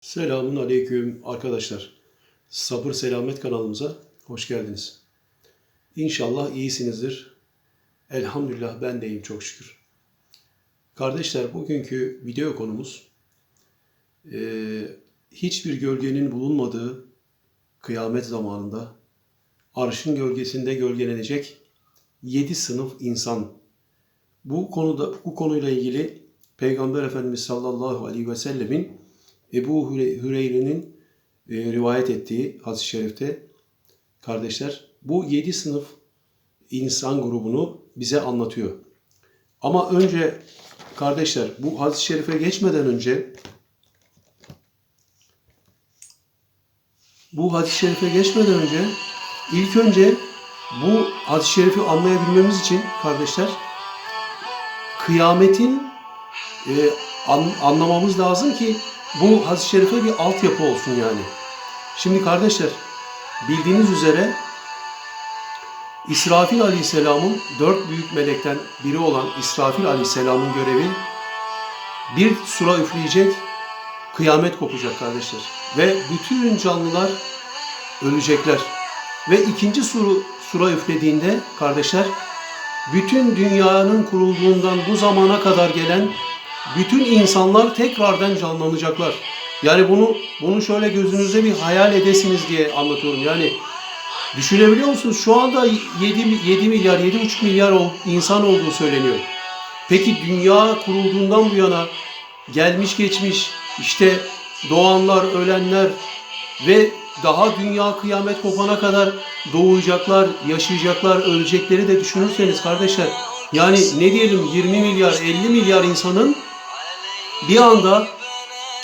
Selamun aleyküm arkadaşlar. Sabır Selamet kanalımıza hoş geldiniz. İnşallah iyisinizdir. Elhamdülillah ben de iyiyim çok şükür. Kardeşler bugünkü video konumuz eee, hiçbir gölgenin bulunmadığı kıyamet zamanında arşın gölgesinde gölgelenecek yedi sınıf insan. Bu konuda bu konuyla ilgili Peygamber Efendimiz sallallahu aleyhi ve sellemin Ebu Hüre- Hüreyre'nin e, rivayet ettiği hadis-i şerifte kardeşler bu yedi sınıf insan grubunu bize anlatıyor. Ama önce kardeşler bu hadis-i şerife geçmeden önce bu hadis-i şerife geçmeden önce ilk önce bu hadis-i şerifi anlayabilmemiz için kardeşler kıyametin e, an- anlamamız lazım ki bu hadis-i şerife bir altyapı olsun yani. Şimdi kardeşler bildiğiniz üzere İsrafil Aleyhisselam'ın dört büyük melekten biri olan İsrafil Aleyhisselam'ın görevi bir sura üfleyecek, kıyamet kopacak kardeşler. Ve bütün canlılar ölecekler. Ve ikinci suru, sura üflediğinde kardeşler bütün dünyanın kurulduğundan bu zamana kadar gelen bütün insanlar tekrardan canlanacaklar. Yani bunu bunu şöyle gözünüzde bir hayal edesiniz diye anlatıyorum. Yani düşünebiliyor musunuz? Şu anda 7, 7 milyar, 7,5 milyar insan olduğu söyleniyor. Peki dünya kurulduğundan bu yana gelmiş geçmiş işte doğanlar, ölenler ve daha dünya kıyamet kopana kadar doğacaklar, yaşayacaklar, ölecekleri de düşünürseniz kardeşler yani ne diyelim 20 milyar, 50 milyar insanın bir anda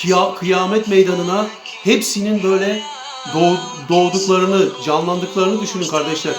kıya- kıyamet meydanına hepsinin böyle doğ- doğduklarını, canlandıklarını düşünün kardeşler.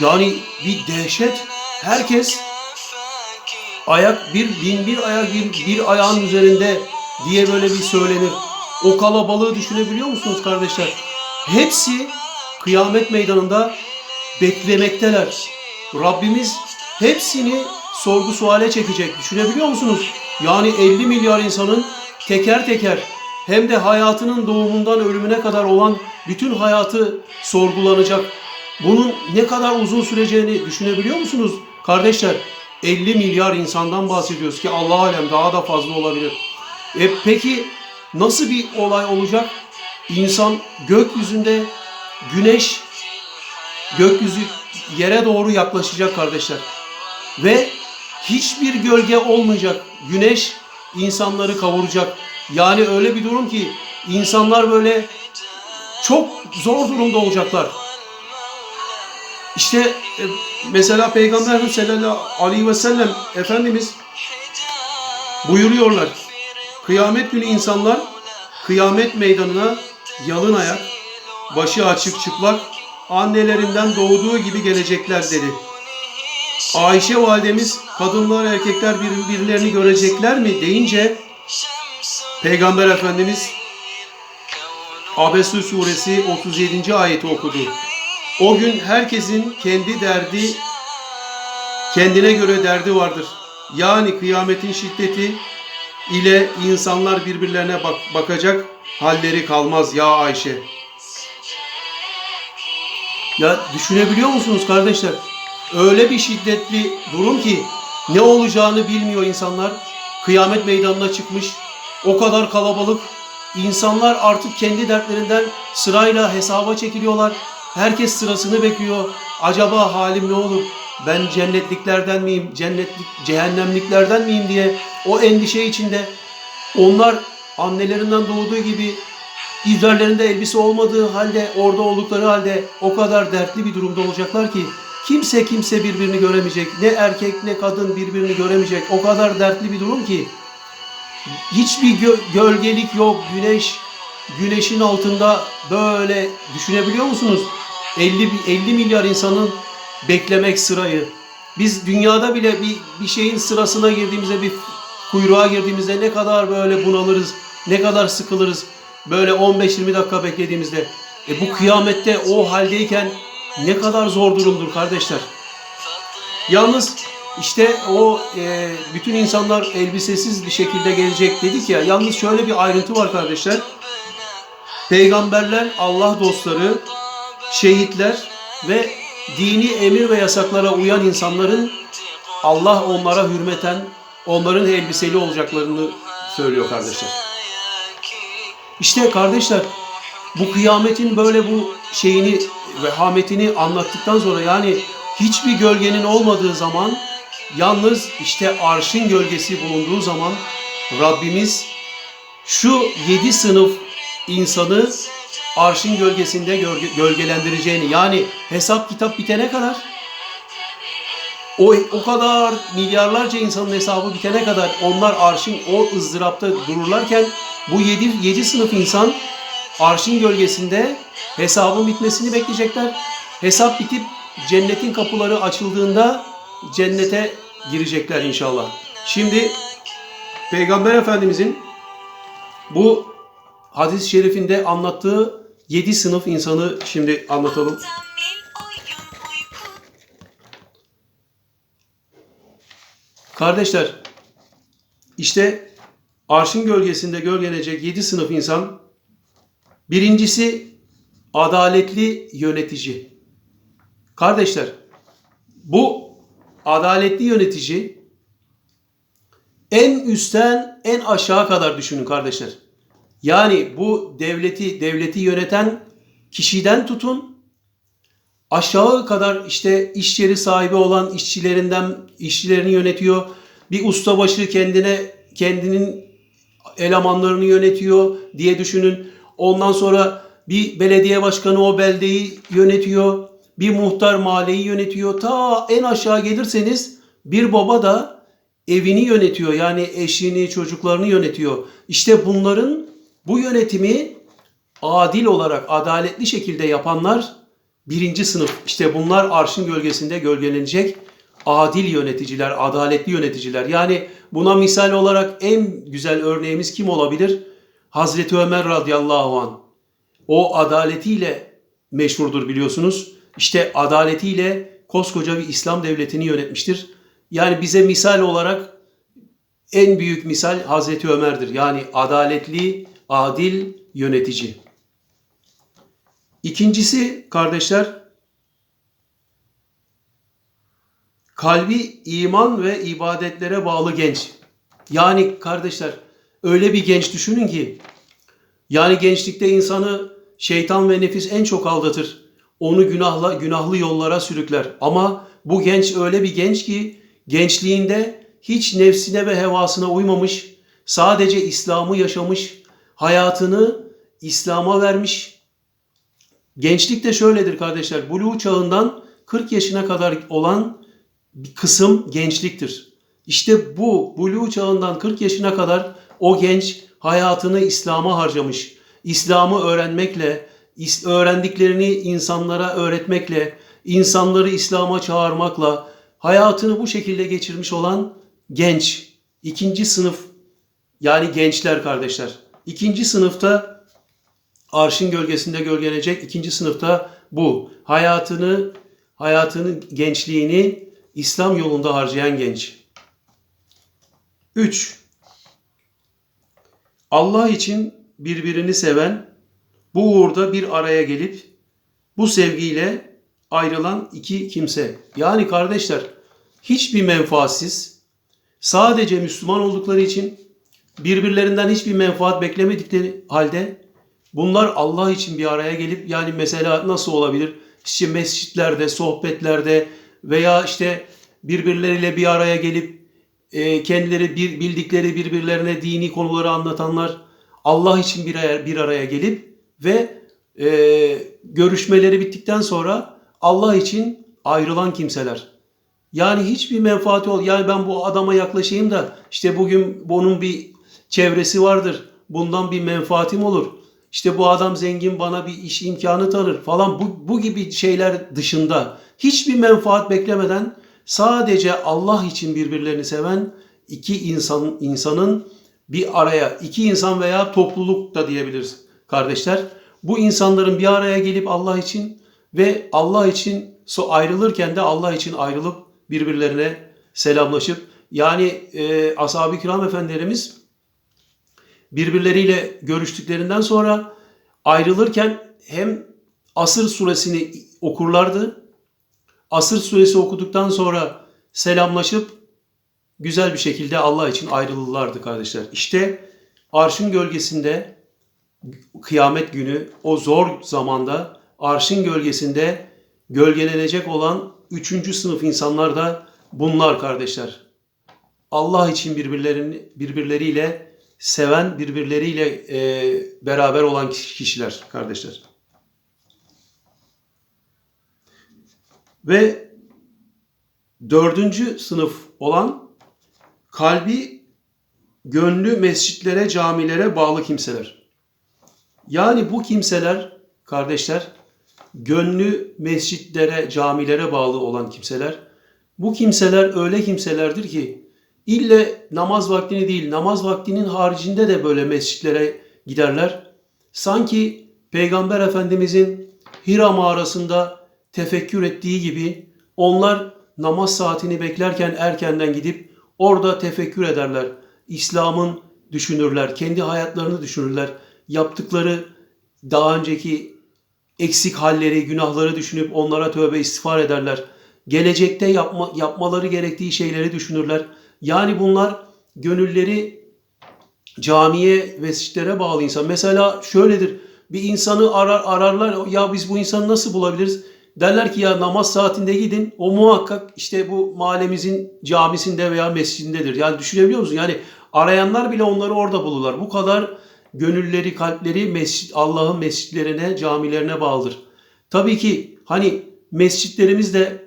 Yani bir dehşet. Herkes ayak bir bin bir ayak bir, bir ayağın üzerinde diye böyle bir söylenir. O kalabalığı düşünebiliyor musunuz kardeşler? Hepsi kıyamet meydanında beklemekteler. Rabbimiz hepsini sorgu suale çekecek. Düşünebiliyor musunuz? Yani 50 milyar insanın teker teker hem de hayatının doğumundan ölümüne kadar olan bütün hayatı sorgulanacak. Bunun ne kadar uzun süreceğini düşünebiliyor musunuz? Kardeşler 50 milyar insandan bahsediyoruz ki Allah alem daha da fazla olabilir. E peki nasıl bir olay olacak? İnsan gökyüzünde güneş gökyüzü yere doğru yaklaşacak kardeşler. Ve hiçbir gölge olmayacak. Güneş insanları kavuracak. Yani öyle bir durum ki insanlar böyle çok zor durumda olacaklar. İşte e, mesela Peygamber sallallahu aleyhi ve sellem Efendimiz buyuruyorlar. Kıyamet günü insanlar kıyamet meydanına yalın ayak, başı açık çıplak, annelerinden doğduğu gibi gelecekler dedi. Ayşe validemiz kadınlar erkekler birbirlerini görecekler mi deyince Peygamber Efendimiz Abese suresi 37. ayeti okudu. O gün herkesin kendi derdi kendine göre derdi vardır. Yani kıyametin şiddeti ile insanlar birbirlerine bak bakacak halleri kalmaz ya Ayşe. Ya düşünebiliyor musunuz kardeşler? Öyle bir şiddetli durum ki ne olacağını bilmiyor insanlar. Kıyamet meydanına çıkmış. O kadar kalabalık. İnsanlar artık kendi dertlerinden sırayla hesaba çekiliyorlar. Herkes sırasını bekliyor. Acaba halim ne olur? Ben cennetliklerden miyim? Cennetlik, cehennemliklerden miyim diye o endişe içinde onlar annelerinden doğduğu gibi üzerlerinde elbise olmadığı halde orada oldukları halde o kadar dertli bir durumda olacaklar ki kimse kimse birbirini göremeyecek. Ne erkek ne kadın birbirini göremeyecek. O kadar dertli bir durum ki hiçbir gö- gölgelik yok. Güneş güneşin altında böyle düşünebiliyor musunuz? 50 bi- 50 milyar insanın beklemek sırayı. Biz dünyada bile bir bir şeyin sırasına girdiğimizde bir kuyruğa girdiğimizde ne kadar böyle bunalırız, ne kadar sıkılırız. Böyle 15-20 dakika beklediğimizde. E bu kıyamette o haldeyken ne kadar zor durumdur kardeşler. Yalnız işte o e, bütün insanlar elbisesiz bir şekilde gelecek dedik ya. Yalnız şöyle bir ayrıntı var kardeşler. Peygamberler, Allah dostları, şehitler ve dini emir ve yasaklara uyan insanların Allah onlara hürmeten onların elbiseli olacaklarını söylüyor kardeşler. İşte kardeşler bu kıyametin böyle bu şeyini vehametini anlattıktan sonra yani hiçbir gölgenin olmadığı zaman yalnız işte arşın gölgesi bulunduğu zaman Rabbimiz şu yedi sınıf insanı arşın gölgesinde gölge- gölgelendireceğini yani hesap kitap bitene kadar o, o kadar milyarlarca insanın hesabı bitene kadar onlar arşın o ızdırapta dururlarken bu yedi, yedi sınıf insan arşın gölgesinde hesabın bitmesini bekleyecekler. Hesap bitip cennetin kapıları açıldığında cennete girecekler inşallah. Şimdi Peygamber Efendimizin bu hadis-i şerifinde anlattığı yedi sınıf insanı şimdi anlatalım. Kardeşler, işte arşın gölgesinde gölgelenecek yedi sınıf insan. Birincisi adaletli yönetici. Kardeşler, bu adaletli yönetici en üstten en aşağı kadar düşünün kardeşler. Yani bu devleti devleti yöneten kişiden tutun aşağı kadar işte iş yeri sahibi olan işçilerinden işçilerini yönetiyor. Bir ustabaşı kendine kendinin elemanlarını yönetiyor diye düşünün. Ondan sonra bir belediye başkanı o beldeyi yönetiyor. Bir muhtar mahalleyi yönetiyor. Ta en aşağı gelirseniz bir baba da evini yönetiyor. Yani eşini, çocuklarını yönetiyor. İşte bunların bu yönetimi adil olarak, adaletli şekilde yapanlar birinci sınıf. İşte bunlar arşın gölgesinde gölgelenecek adil yöneticiler, adaletli yöneticiler. Yani buna misal olarak en güzel örneğimiz kim olabilir? Hazreti Ömer radıyallahu an. O adaletiyle meşhurdur biliyorsunuz. İşte adaletiyle koskoca bir İslam devletini yönetmiştir. Yani bize misal olarak en büyük misal Hazreti Ömer'dir. Yani adaletli, adil yönetici. İkincisi kardeşler kalbi iman ve ibadetlere bağlı genç. Yani kardeşler öyle bir genç düşünün ki yani gençlikte insanı şeytan ve nefis en çok aldatır. Onu günahla günahlı yollara sürükler. Ama bu genç öyle bir genç ki gençliğinde hiç nefsine ve hevasına uymamış, sadece İslam'ı yaşamış, hayatını İslam'a vermiş. Gençlik de şöyledir kardeşler. Buluğ çağından 40 yaşına kadar olan bir kısım gençliktir. İşte bu buluğ çağından 40 yaşına kadar o genç hayatını İslam'a harcamış. İslam'ı öğrenmekle, öğrendiklerini insanlara öğretmekle, insanları İslam'a çağırmakla hayatını bu şekilde geçirmiş olan genç. ikinci sınıf yani gençler kardeşler. İkinci sınıfta arşın gölgesinde gölgelenecek. ikinci sınıfta bu. Hayatını, hayatının gençliğini İslam yolunda harcayan genç. 3. Allah için birbirini seven, bu uğurda bir araya gelip bu sevgiyle ayrılan iki kimse. Yani kardeşler hiçbir menfaatsiz, sadece Müslüman oldukları için birbirlerinden hiçbir menfaat beklemedikleri halde bunlar Allah için bir araya gelip yani mesela nasıl olabilir? İşte mescitlerde, sohbetlerde veya işte birbirleriyle bir araya gelip e, kendileri bir bildikleri birbirlerine dini konuları anlatanlar Allah için bir araya, bir araya gelip ve e, görüşmeleri bittikten sonra Allah için ayrılan kimseler. Yani hiçbir menfaati ol. Yani ben bu adama yaklaşayım da işte bugün bunun bir çevresi vardır. Bundan bir menfaatim olur. İşte bu adam zengin bana bir iş imkanı tanır falan bu, bu gibi şeyler dışında hiçbir menfaat beklemeden sadece Allah için birbirlerini seven iki insan insanın bir araya iki insan veya topluluk da diyebiliriz kardeşler. Bu insanların bir araya gelip Allah için ve Allah için ayrılırken de Allah için ayrılıp birbirlerine selamlaşıp yani e, ashab-ı kiram efendilerimiz birbirleriyle görüştüklerinden sonra ayrılırken hem Asır suresini okurlardı. Asır suresi okuduktan sonra selamlaşıp güzel bir şekilde Allah için ayrılırlardı kardeşler. İşte arşın gölgesinde kıyamet günü o zor zamanda arşın gölgesinde gölgelenecek olan üçüncü sınıf insanlar da bunlar kardeşler. Allah için birbirlerini birbirleriyle seven, birbirleriyle e, beraber olan kişiler kardeşler. Ve dördüncü sınıf olan kalbi gönlü mescitlere, camilere bağlı kimseler. Yani bu kimseler kardeşler gönlü mescitlere, camilere bağlı olan kimseler. Bu kimseler öyle kimselerdir ki ille namaz vaktini değil, namaz vaktinin haricinde de böyle mescitlere giderler. Sanki Peygamber Efendimizin Hira mağarasında tefekkür ettiği gibi onlar namaz saatini beklerken erkenden gidip orada tefekkür ederler. İslam'ın düşünürler, kendi hayatlarını düşünürler. Yaptıkları daha önceki eksik halleri, günahları düşünüp onlara tövbe istiğfar ederler. Gelecekte yapma, yapmaları gerektiği şeyleri düşünürler. Yani bunlar gönülleri camiye, mescitlere bağlı insan. Mesela şöyledir. Bir insanı arar, ararlar. Ya biz bu insanı nasıl bulabiliriz? Derler ki ya namaz saatinde gidin. O muhakkak işte bu mahallemizin camisinde veya mescidindedir. Yani düşünebiliyor musun? Yani arayanlar bile onları orada bulurlar. Bu kadar gönülleri, kalpleri mescit, Allah'ın mescitlerine, camilerine bağlıdır. Tabii ki hani mescitlerimiz de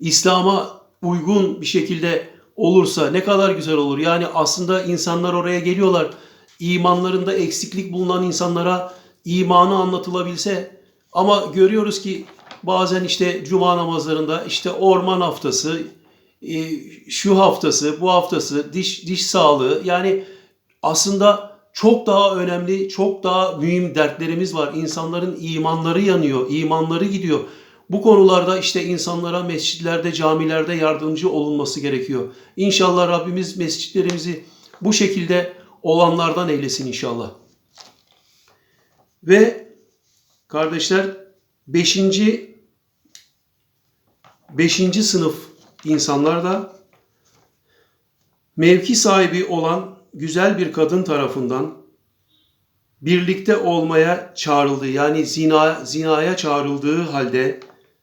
İslam'a uygun bir şekilde olursa ne kadar güzel olur. Yani aslında insanlar oraya geliyorlar. İmanlarında eksiklik bulunan insanlara imanı anlatılabilse ama görüyoruz ki bazen işte cuma namazlarında işte orman haftası, e, şu haftası, bu haftası, diş diş sağlığı yani aslında çok daha önemli, çok daha mühim dertlerimiz var. İnsanların imanları yanıyor, imanları gidiyor. Bu konularda işte insanlara mescitlerde, camilerde yardımcı olunması gerekiyor. İnşallah Rabbimiz mescitlerimizi bu şekilde olanlardan eylesin inşallah. Ve kardeşler 5. 5. sınıf insanlar da mevki sahibi olan güzel bir kadın tarafından birlikte olmaya çağrıldığı yani zina, zinaya çağrıldığı halde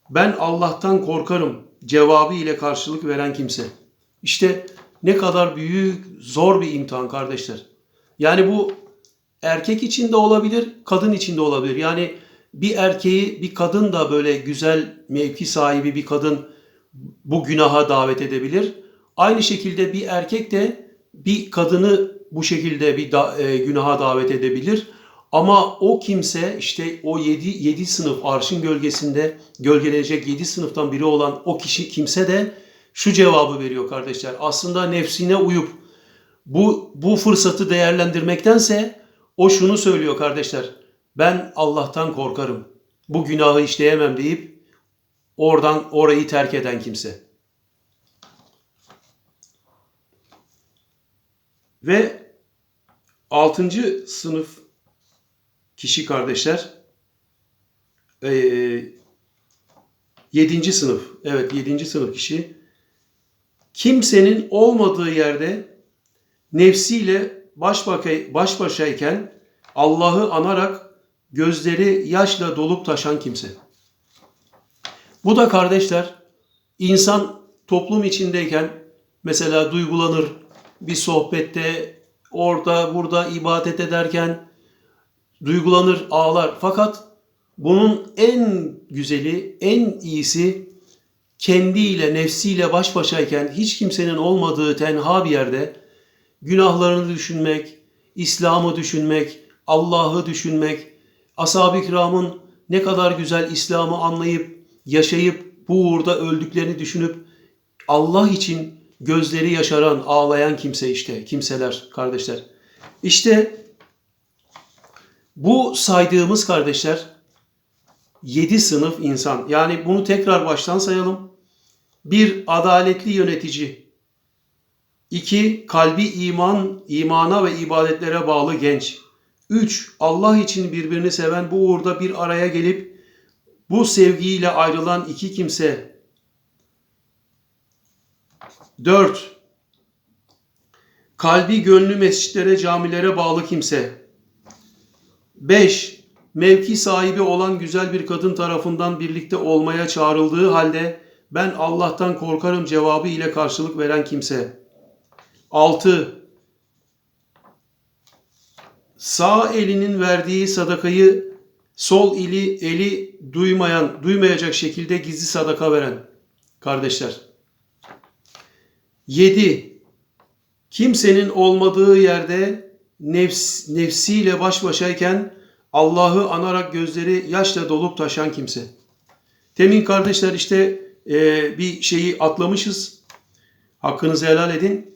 ben Allah'tan korkarım cevabı ile karşılık veren kimse. İşte ne kadar büyük, zor bir imtihan kardeşler. Yani bu erkek için de olabilir, kadın için de olabilir. Yani bir erkeği, bir kadın da böyle güzel mevki sahibi bir kadın bu günaha davet edebilir. Aynı şekilde bir erkek de bir kadını bu şekilde bir da, e, günaha davet edebilir. Ama o kimse işte o 7 7 sınıf arşın gölgesinde gölgelenecek 7 sınıftan biri olan o kişi kimse de şu cevabı veriyor kardeşler. Aslında nefsine uyup bu bu fırsatı değerlendirmektense o şunu söylüyor kardeşler. Ben Allah'tan korkarım. Bu günahı işleyemem deyip oradan orayı terk eden kimse. Ve altıncı sınıf kişi kardeşler e, yedinci sınıf evet yedinci sınıf kişi kimsenin olmadığı yerde nefsiyle baş, baş başayken Allah'ı anarak gözleri yaşla dolup taşan kimse. Bu da kardeşler insan toplum içindeyken mesela duygulanır bir sohbette orada burada ibadet ederken duygulanır, ağlar. Fakat bunun en güzeli, en iyisi kendiyle, nefsiyle baş başayken hiç kimsenin olmadığı tenha bir yerde günahlarını düşünmek, İslam'ı düşünmek, Allah'ı düşünmek, ashab-ı kiramın ne kadar güzel İslam'ı anlayıp, yaşayıp bu uğurda öldüklerini düşünüp Allah için gözleri yaşaran, ağlayan kimse işte, kimseler, kardeşler. İşte bu saydığımız kardeşler 7 sınıf insan. Yani bunu tekrar baştan sayalım. Bir, adaletli yönetici. İki, kalbi iman, imana ve ibadetlere bağlı genç. Üç, Allah için birbirini seven bu uğurda bir araya gelip bu sevgiyle ayrılan iki kimse. Dört, kalbi gönlü mescitlere, camilere bağlı kimse. 5. Mevki sahibi olan güzel bir kadın tarafından birlikte olmaya çağrıldığı halde ben Allah'tan korkarım cevabı ile karşılık veren kimse. 6. Sağ elinin verdiği sadakayı sol eli eli duymayan, duymayacak şekilde gizli sadaka veren kardeşler. 7. Kimsenin olmadığı yerde nefs, nefsiyle baş başayken Allah'ı anarak gözleri yaşla dolup taşan kimse. Temin kardeşler işte e, bir şeyi atlamışız. Hakkınızı helal edin.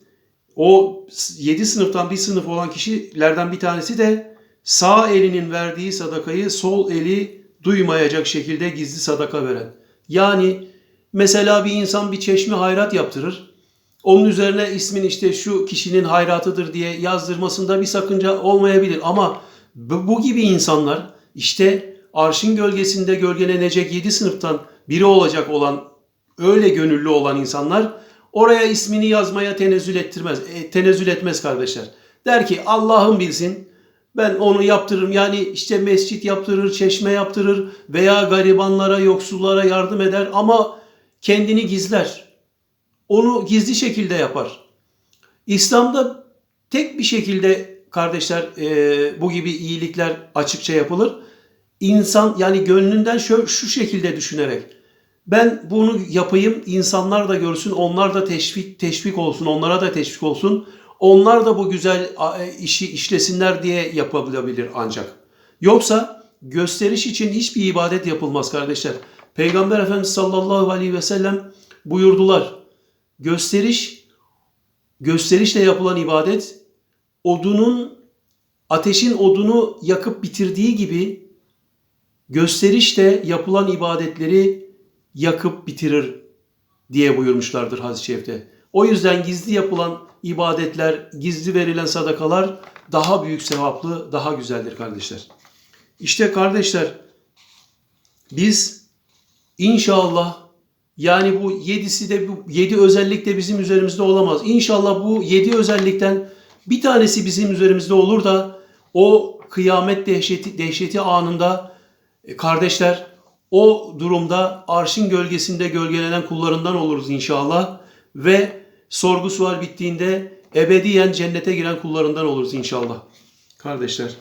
O 7 sınıftan bir sınıf olan kişilerden bir tanesi de sağ elinin verdiği sadakayı sol eli duymayacak şekilde gizli sadaka veren. Yani mesela bir insan bir çeşme hayrat yaptırır. Onun üzerine ismin işte şu kişinin hayratıdır diye yazdırmasında bir sakınca olmayabilir. Ama bu gibi insanlar işte arşın gölgesinde gölgelenecek 7 sınıftan biri olacak olan öyle gönüllü olan insanlar oraya ismini yazmaya tenezzül ettirmez. E, tenezzül etmez kardeşler. Der ki Allah'ım bilsin ben onu yaptırırım. Yani işte mescit yaptırır, çeşme yaptırır veya garibanlara, yoksullara yardım eder ama kendini gizler. Onu gizli şekilde yapar. İslam'da tek bir şekilde kardeşler e, bu gibi iyilikler açıkça yapılır. İnsan yani gönlünden şu, şu şekilde düşünerek ben bunu yapayım insanlar da görsün onlar da teşvik teşvik olsun onlara da teşvik olsun onlar da bu güzel e, işi işlesinler diye yapabilir ancak. Yoksa gösteriş için hiçbir ibadet yapılmaz kardeşler. Peygamber Efendimiz sallallahu aleyhi ve sellem buyurdular. Gösteriş gösterişle yapılan ibadet odunun ateşin odunu yakıp bitirdiği gibi gösterişle yapılan ibadetleri yakıp bitirir diye buyurmuşlardır hadis-i şerifte. O yüzden gizli yapılan ibadetler, gizli verilen sadakalar daha büyük sevaplı, daha güzeldir kardeşler. İşte kardeşler biz inşallah yani bu yedisi de bu yedi özellik de bizim üzerimizde olamaz. İnşallah bu yedi özellikten bir tanesi bizim üzerimizde olur da o kıyamet dehşeti, dehşeti anında e, kardeşler o durumda arşın gölgesinde gölgelenen kullarından oluruz inşallah ve sorgu sual bittiğinde ebediyen cennete giren kullarından oluruz inşallah. Kardeşler.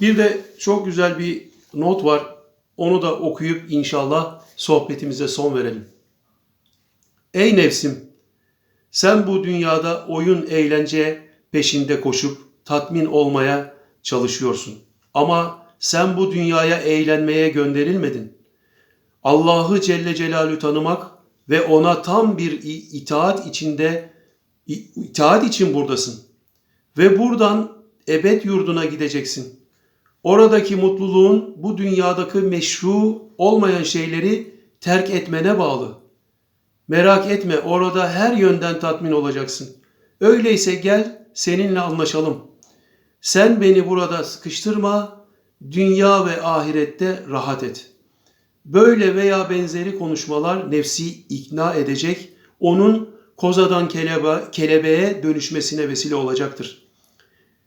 Bir de çok güzel bir not var. Onu da okuyup inşallah sohbetimize son verelim. Ey nefsim! Sen bu dünyada oyun eğlence peşinde koşup tatmin olmaya çalışıyorsun. Ama sen bu dünyaya eğlenmeye gönderilmedin. Allah'ı Celle Celalü tanımak ve ona tam bir itaat içinde itaat için buradasın. Ve buradan ebed yurduna gideceksin. Oradaki mutluluğun bu dünyadaki meşru olmayan şeyleri terk etmene bağlı. Merak etme orada her yönden tatmin olacaksın. Öyleyse gel seninle anlaşalım. Sen beni burada sıkıştırma, dünya ve ahirette rahat et. Böyle veya benzeri konuşmalar nefsi ikna edecek, onun kozadan kelebe, kelebeğe dönüşmesine vesile olacaktır.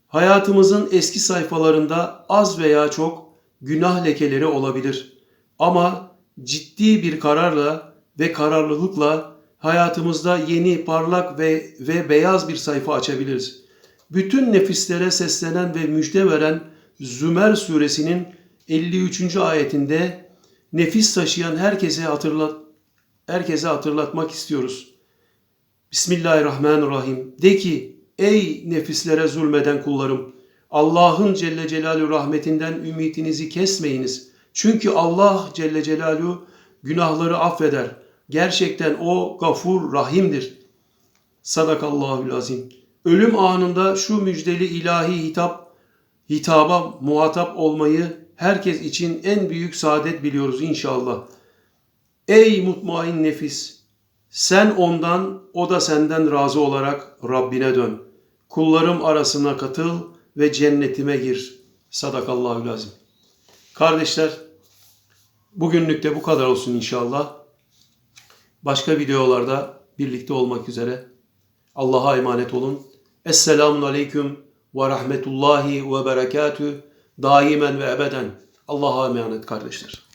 Hayatımızın eski sayfalarında az veya çok günah lekeleri olabilir. Ama ciddi bir kararla ve kararlılıkla hayatımızda yeni, parlak ve, ve beyaz bir sayfa açabiliriz. Bütün nefislere seslenen ve müjde veren Zümer suresinin 53. ayetinde nefis taşıyan herkese hatırlat herkese hatırlatmak istiyoruz. Bismillahirrahmanirrahim. De ki ey nefislere zulmeden kullarım Allah'ın Celle Celaluhu rahmetinden ümidinizi kesmeyiniz. Çünkü Allah Celle Celaluhu günahları affeder. Gerçekten o gafur rahimdir. Sadakallahül azim. Ölüm anında şu müjdeli ilahi hitap hitaba muhatap olmayı herkes için en büyük saadet biliyoruz inşallah. Ey mutmain nefis! Sen ondan, o da senden razı olarak Rabbine dön. Kullarım arasına katıl ve cennetime gir. Sadakallahu lazim. Kardeşler, bugünlük de bu kadar olsun inşallah. Başka videolarda birlikte olmak üzere. Allah'a emanet olun. Esselamun aleyküm ve rahmetullahi ve berekatü. Daimen ve ebeden. Allah'a emanet kardeşler.